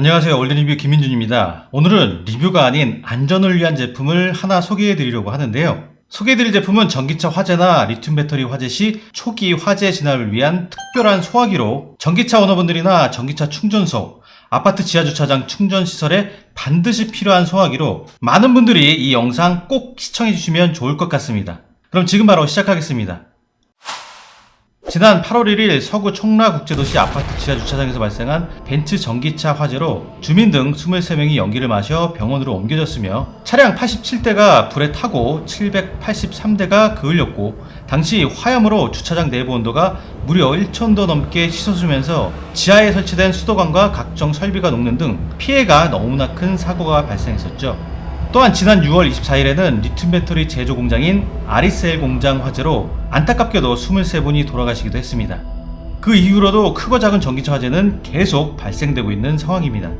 안녕하세요. 올드리뷰 김민준입니다. 오늘은 리뷰가 아닌 안전을 위한 제품을 하나 소개해 드리려고 하는데요. 소개해 드릴 제품은 전기차 화재나 리튬 배터리 화재 시 초기 화재 진압을 위한 특별한 소화기로 전기차 오너분들이나 전기차 충전소, 아파트 지하주차장 충전시설에 반드시 필요한 소화기로 많은 분들이 이 영상 꼭 시청해 주시면 좋을 것 같습니다. 그럼 지금 바로 시작하겠습니다. 지난 8월 1일 서구 청라국제도시 아파트 지하 주차장에서 발생한 벤츠 전기차 화재로 주민 등 23명이 연기를 마셔 병원으로 옮겨졌으며 차량 87대가 불에 타고 783대가 그을렸고 당시 화염으로 주차장 내부 온도가 무려 1천도 넘게 치솟으면서 지하에 설치된 수도관과 각종 설비가 녹는 등 피해가 너무나 큰 사고가 발생했었죠. 또한 지난 6월 24일에는 리튬 배터리 제조 공장인 아리셀 공장 화재로 안타깝게도 23분이 돌아가시기도 했습니다. 그 이후로도 크고 작은 전기차 화재는 계속 발생되고 있는 상황입니다.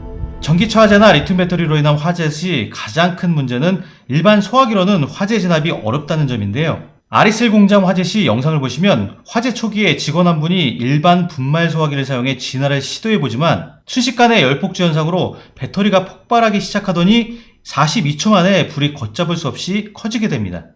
전기차 화재나 리튬 배터리로 인한 화재 시 가장 큰 문제는 일반 소화기로는 화재 진압이 어렵다는 점인데요. 아리셀 공장 화재 시 영상을 보시면 화재 초기에 직원 한 분이 일반 분말 소화기를 사용해 진화를 시도해보지만 순식간에 열폭주 현상으로 배터리가 폭발하기 시작하더니 42초 만에 불이 걷잡을 수 없이 커지게 됩니다.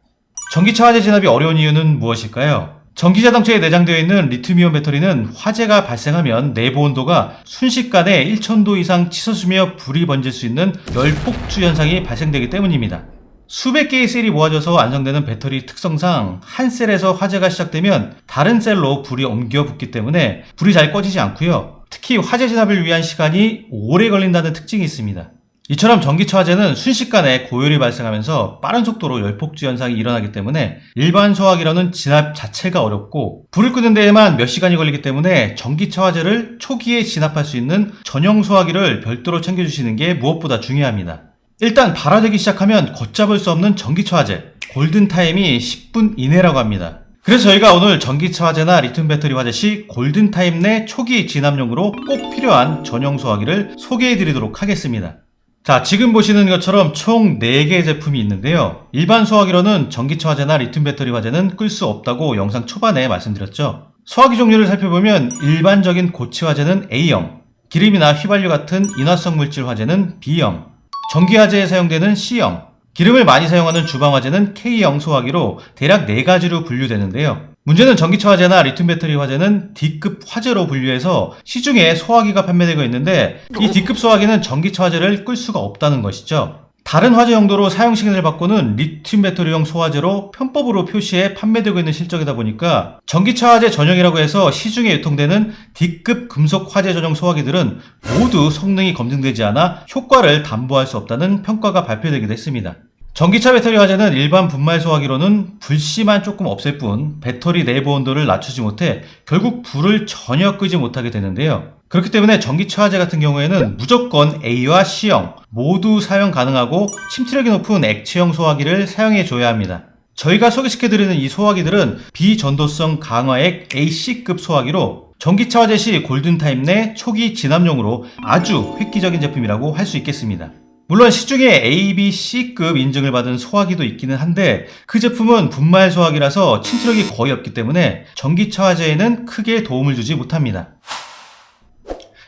전기차 화재 진압이 어려운 이유는 무엇일까요? 전기 자동차에 내장되어 있는 리튬이온 배터리는 화재가 발생하면 내부 온도가 순식간에 1000도 이상 치솟으며 불이 번질 수 있는 열폭주 현상이 발생되기 때문입니다. 수백 개의 셀이 모아져서 완성되는 배터리 특성상 한 셀에서 화재가 시작되면 다른 셀로 불이 옮겨 붙기 때문에 불이 잘 꺼지지 않고요. 특히 화재 진압을 위한 시간이 오래 걸린다는 특징이 있습니다. 이처럼 전기차 화재는 순식간에 고열이 발생하면서 빠른 속도로 열폭주 현상이 일어나기 때문에 일반 소화기로는 진압 자체가 어렵고 불을 끄는 데에만 몇 시간이 걸리기 때문에 전기차 화재를 초기에 진압할 수 있는 전용 소화기를 별도로 챙겨주시는 게 무엇보다 중요합니다. 일단 발화되기 시작하면 걷잡을 수 없는 전기차 화재 골든타임이 10분 이내라고 합니다. 그래서 저희가 오늘 전기차 화재나 리튬 배터리 화재 시 골든타임 내 초기 진압용으로 꼭 필요한 전용 소화기를 소개해 드리도록 하겠습니다. 자, 지금 보시는 것처럼 총 4개의 제품이 있는데요. 일반 소화기로는 전기차 화재나 리튬 배터리 화재는 끌 수 없다고 영상 초반에 말씀드렸죠. 소화기 종류를 살펴보면 일반적인 고치 화재는 A형, 기름이나 휘발유 같은 인화성 물질 화재는 B형, 전기 화재에 사용되는 C형, 기름을 많이 사용하는 주방 화재는 K형 소화기로 대략 4가지로 분류되는데요. 문제는 전기차 화재나 리튬 배터리 화재는 D급 화재로 분류해서 시중에 소화기가 판매되고 있는데 이 D급 소화기는 전기차 화재를 끌 수가 없다는 것이죠. 다른 화재 용도로 사용 시간을 바꾸는 리튬 배터리용 소화제로 편법으로 표시해 판매되고 있는 실적이다 보니까 전기차 화재 전용이라고 해서 시중에 유통되는 D급 금속 화재 전용 소화기들은 모두 성능이 검증되지 않아 효과를 담보할 수 없다는 평가가 발표되기도 했습니다. 전기차 배터리 화재는 일반 분말 소화기로는 불씨만 조금 없앨 뿐 배터리 내부 온도를 낮추지 못해 결국 불을 전혀 끄지 못하게 되는데요. 그렇기 때문에 전기차 화재 같은 경우에는 무조건 A와 C형 모두 사용 가능하고 침투력이 높은 액체형 소화기를 사용해 줘야 합니다. 저희가 소개시켜드리는 이 소화기들은 비전도성 강화액 AC급 소화기로 전기차 화재 시 골든타임 내 초기 진압용으로 아주 획기적인 제품이라고 할 수 있겠습니다. 물론 시중에 A, B, C급 인증을 받은 소화기도 있기는 한데 그 제품은 분말 소화기라서 침투력이 거의 없기 때문에 전기차 화재에는 크게 도움을 주지 못합니다.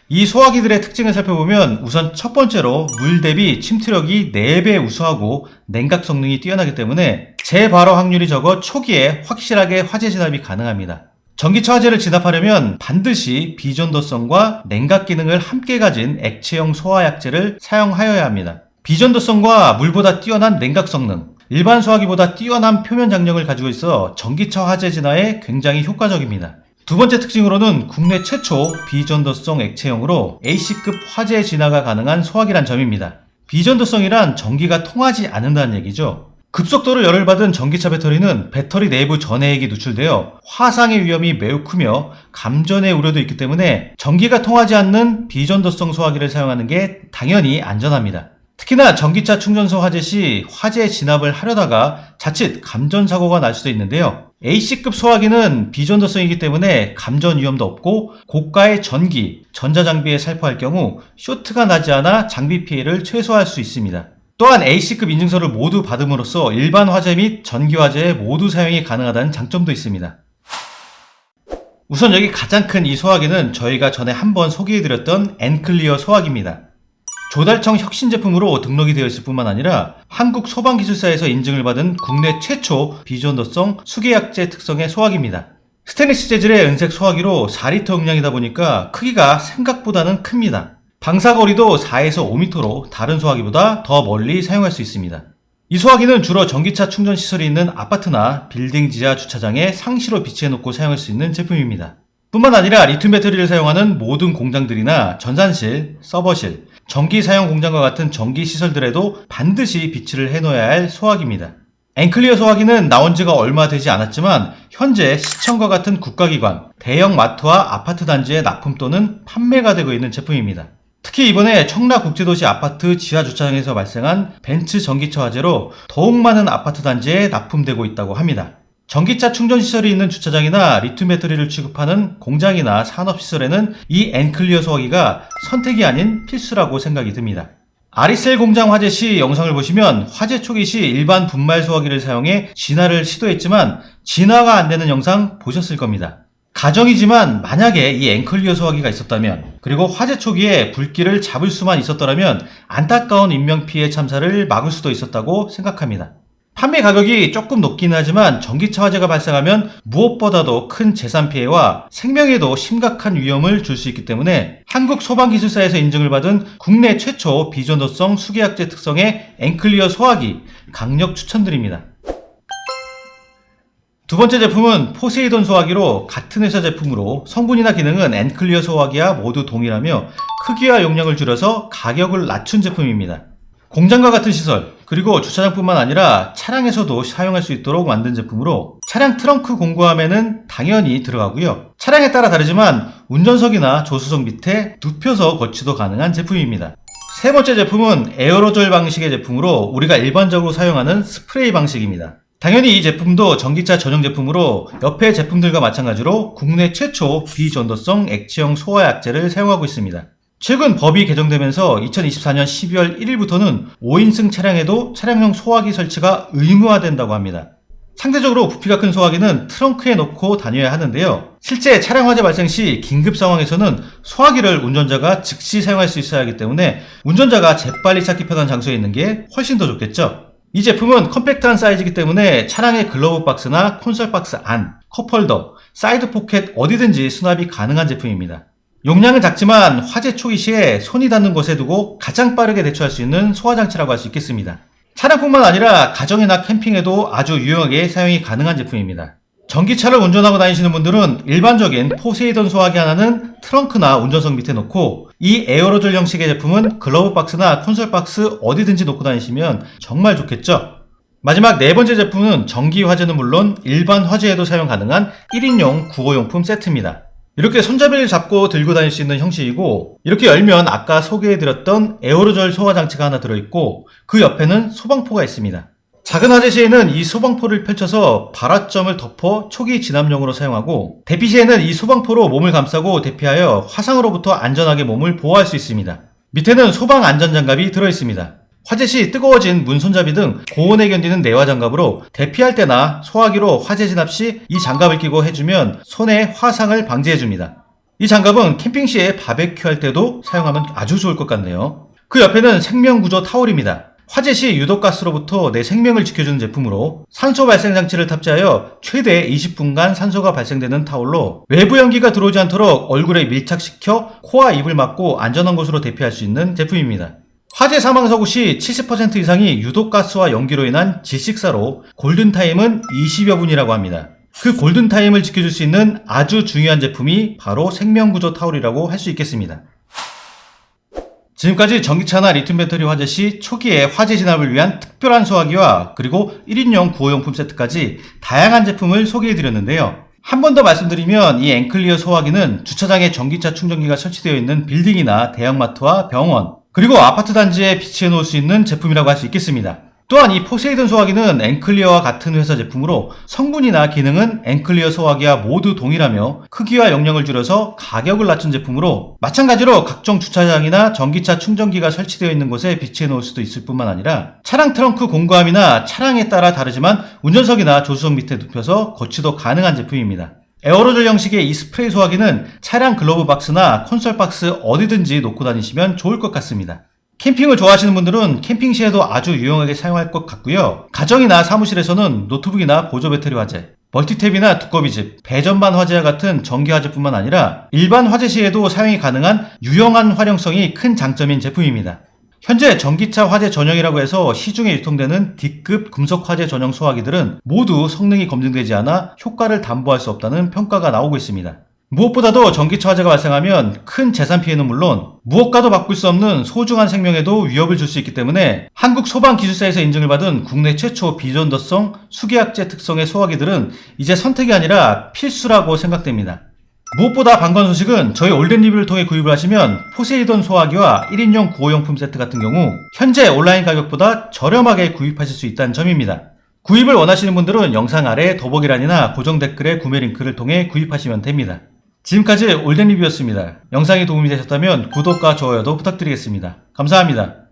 이 소화기들의 특징을 살펴보면 우선 첫 번째로 물 대비 침투력이 4배 우수하고 냉각 성능이 뛰어나기 때문에 재발화 확률이 적어 초기에 확실하게 화재 진압이 가능합니다. 전기차 화재를 진압하려면 반드시 비전도성과 냉각 기능을 함께 가진 액체형 소화약제를 사용하여야 합니다. 비전도성과 물보다 뛰어난 냉각 성능, 일반 소화기보다 뛰어난 표면 장력을 가지고 있어 전기차 화재 진화에 굉장히 효과적입니다. 두 번째 특징으로는 국내 최초 비전도성 액체형으로 AC급 화재 진화가 가능한 소화기란 점입니다. 비전도성이란 전기가 통하지 않는다는 얘기죠. 급속도로 열을 받은 전기차 배터리는 배터리 내부 전해액이 누출되어 화상의 위험이 매우 크며 감전의 우려도 있기 때문에 전기가 통하지 않는 비전도성 소화기를 사용하는 게 당연히 안전합니다. 특히나 전기차 충전소 화재 시 화재 진압을 하려다가 자칫 감전 사고가 날 수도 있는데요. AC급 소화기는 비전도성이기 때문에 감전 위험도 없고 고가의 전기, 전자장비에 살포할 경우 쇼트가 나지 않아 장비 피해를 최소화할 수 있습니다. 또한 AC급 인증서를 모두 받음으로써 일반 화재 및 전기 화재에 모두 사용이 가능하다는 장점도 있습니다. 우선 여기 가장 큰 이 소화기는 저희가 전에 한번 소개해드렸던 엔클리어 소화기입니다. 조달청 혁신 제품으로 등록이 되어 있을 뿐만 아니라 한국 소방기술사에서 인증을 받은 국내 최초 비전도성 수계약제 특성의 소화기입니다. 스테인리스 재질의 은색 소화기로 4리터 용량이다 보니까 크기가 생각보다는 큽니다. 방사거리도 4에서 5m로 다른 소화기보다 더 멀리 사용할 수 있습니다. 이 소화기는 주로 전기차 충전 시설이 있는 아파트나 빌딩 지하 주차장에 상시로 비치해 놓고 사용할 수 있는 제품입니다. 뿐만 아니라 리튬 배터리를 사용하는 모든 공장들이나 전산실, 서버실, 전기 사용 공장과 같은 전기 시설들에도 반드시 비치를 해놓아야 할 소화기입니다. 앵클리어 소화기는 나온 지가 얼마 되지 않았지만 현재 시청과 같은 국가기관, 대형 마트와 아파트 단지에 납품 또는 판매가 되고 있는 제품입니다. 특히 이번에 청라국제도시 아파트 지하 주차장에서 발생한 벤츠 전기차 화재로 더욱 많은 아파트 단지에 납품되고 있다고 합니다. 전기차 충전 시설이 있는 주차장이나 리튬 배터리를 취급하는 공장이나 산업시설에는 이 앤클리어 소화기가 선택이 아닌 필수라고 생각이 듭니다. 아리셀 공장 화재 시 영상을 보시면 화재 초기 시 일반 분말 소화기를 사용해 진화를 시도했지만 진화가 안 되는 영상 보셨을 겁니다. 가정이지만 만약에 이 앵클리어 소화기가 있었다면 그리고 화재 초기에 불길을 잡을 수만 있었더라면 안타까운 인명피해 참사를 막을 수도 있었다고 생각합니다. 판매 가격이 조금 높긴 하지만 전기차 화재가 발생하면 무엇보다도 큰 재산 피해와 생명에도 심각한 위험을 줄 수 있기 때문에 한국소방기술사에서 인증을 받은 국내 최초 비전도성 수계약제 특성의 앵클리어 소화기 강력 추천드립니다. 두 번째 제품은 포세이돈 소화기로 같은 회사 제품으로 성분이나 기능은 앤클리어 소화기와 모두 동일하며 크기와 용량을 줄여서 가격을 낮춘 제품입니다. 공장과 같은 시설, 그리고 주차장뿐만 아니라 차량에서도 사용할 수 있도록 만든 제품으로 차량 트렁크 공구함에는 당연히 들어가고요. 차량에 따라 다르지만 운전석이나 조수석 밑에 눕혀서 거치도 가능한 제품입니다. 세 번째 제품은 에어로졸 방식의 제품으로 우리가 일반적으로 사용하는 스프레이 방식입니다. 당연히 이 제품도 전기차 전용 제품으로 옆의 제품들과 마찬가지로 국내 최초 비전도성 액체형 소화약제를 사용하고 있습니다. 최근 법이 개정되면서 2024년 12월 1일부터는 5인승 차량에도 차량용 소화기 설치가 의무화된다고 합니다. 상대적으로 부피가 큰 소화기는 트렁크에 넣고 다녀야 하는데요. 실제 차량 화재 발생 시 긴급 상황에서는 소화기를 운전자가 즉시 사용할 수 있어야 하기 때문에 운전자가 재빨리 찾기 편한 장소에 있는 게 훨씬 더 좋겠죠. 이 제품은 컴팩트한 사이즈이기 때문에 차량의 글러브 박스나 콘솔 박스 안, 컵홀더, 사이드 포켓 어디든지 수납이 가능한 제품입니다. 용량은 작지만 화재 초기 시에 손이 닿는 곳에 두고 가장 빠르게 대처할 수 있는 소화장치라고 할 수 있겠습니다. 차량뿐만 아니라 가정이나 캠핑에도 아주 유용하게 사용이 가능한 제품입니다. 전기차를 운전하고 다니시는 분들은 일반적인 포세이돈 소화기 하나는 트렁크나 운전석 밑에 놓고 이 에어로졸 형식의 제품은 글러브 박스나 콘솔 박스 어디든지 놓고 다니시면 정말 좋겠죠? 마지막 네 번째 제품은 전기 화재는 물론 일반 화재에도 사용 가능한 1인용 구호용품 세트입니다. 이렇게 손잡이를 잡고 들고 다닐 수 있는 형식이고 이렇게 열면 아까 소개해드렸던 에어로졸 소화 장치가 하나 들어있고 그 옆에는 소방포가 있습니다. 작은 화재 시에는 이 소방포를 펼쳐서 발화점을 덮어 초기 진압용으로 사용하고 대피 시에는 이 소방포로 몸을 감싸고 대피하여 화상으로부터 안전하게 몸을 보호할 수 있습니다. 밑에는 소방 안전 장갑이 들어있습니다. 화재 시 뜨거워진 문 손잡이 등 고온에 견디는 내화 장갑으로 대피할 때나 소화기로 화재 진압 시 이 장갑을 끼고 해주면 손에 화상을 방지해줍니다. 이 장갑은 캠핑 시에 바베큐 할 때도 사용하면 아주 좋을 것 같네요. 그 옆에는 생명구조 타올입니다. 화재 시 유독가스로부터 내 생명을 지켜주는 제품으로 산소 발생 장치를 탑재하여 최대 20분간 산소가 발생되는 타올로 외부 연기가 들어오지 않도록 얼굴에 밀착시켜 코와 입을 막고 안전한 곳으로 대피할 수 있는 제품입니다. 화재 사망 사고 시 70% 이상이 유독가스와 연기로 인한 질식사로 골든타임은 20여 분이라고 합니다. 그 골든타임을 지켜줄 수 있는 아주 중요한 제품이 바로 생명구조 타올이라고 할 수 있겠습니다. 지금까지 전기차나 리튬 배터리 화재 시 초기에 화재 진압을 위한 특별한 소화기와 그리고 1인용 구호용품 세트까지 다양한 제품을 소개해드렸는데요. 한번더 말씀드리면 이 앵클리어 소화기는 주차장에 전기차 충전기가 설치되어 있는 빌딩이나 대형마트와 병원, 그리고 아파트 단지에 비치해 놓을 수 있는 제품이라고 할 수 있겠습니다. 또한 이 포세이돈 소화기는 앵클리어와 같은 회사 제품으로 성분이나 기능은 앵클리어 소화기와 모두 동일하며 크기와 용량을 줄여서 가격을 낮춘 제품으로 마찬가지로 각종 주차장이나 전기차 충전기가 설치되어 있는 곳에 비치해 놓을 수도 있을 뿐만 아니라 차량 트렁크 공구함이나 차량에 따라 다르지만 운전석이나 조수석 밑에 눕혀서 거치도 가능한 제품입니다. 에어로졸 형식의 이 스프레이 소화기는 차량 글러브 박스나 콘솔 박스 어디든지 놓고 다니시면 좋을 것 같습니다. 캠핑을 좋아하시는 분들은 캠핑 시에도 아주 유용하게 사용할 것 같고요. 가정이나 사무실에서는 노트북이나 보조 배터리 화재, 멀티탭이나 두꺼비집, 배전반 화재와 같은 전기 화재뿐만 아니라 일반 화재 시에도 사용이 가능한 유용한 활용성이 큰 장점인 제품입니다. 현재 전기차 화재 전용이라고 해서 시중에 유통되는 D급 금속 화재 전용 소화기들은 모두 성능이 검증되지 않아 효과를 담보할 수 없다는 평가가 나오고 있습니다. 무엇보다도 전기차 화재가 발생하면 큰 재산 피해는 물론 무엇과도 바꿀 수 없는 소중한 생명에도 위협을 줄 수 있기 때문에 한국 소방기술사에서 인증을 받은 국내 최초 비전도성 수계약제 특성의 소화기들은 이제 선택이 아니라 필수라고 생각됩니다. 무엇보다 반가운 소식은 저희 올덴 리뷰를 통해 구입을 하시면 포세이돈 소화기와 1인용 구호용품 세트 같은 경우 현재 온라인 가격보다 저렴하게 구입하실 수 있다는 점입니다. 구입을 원하시는 분들은 영상 아래 더보기란이나 고정 댓글에 구매 링크를 통해 구입하시면 됩니다. 지금까지 올덴 리뷰였습니다. 영상이 도움이 되셨다면 구독과 좋아요도 부탁드리겠습니다. 감사합니다.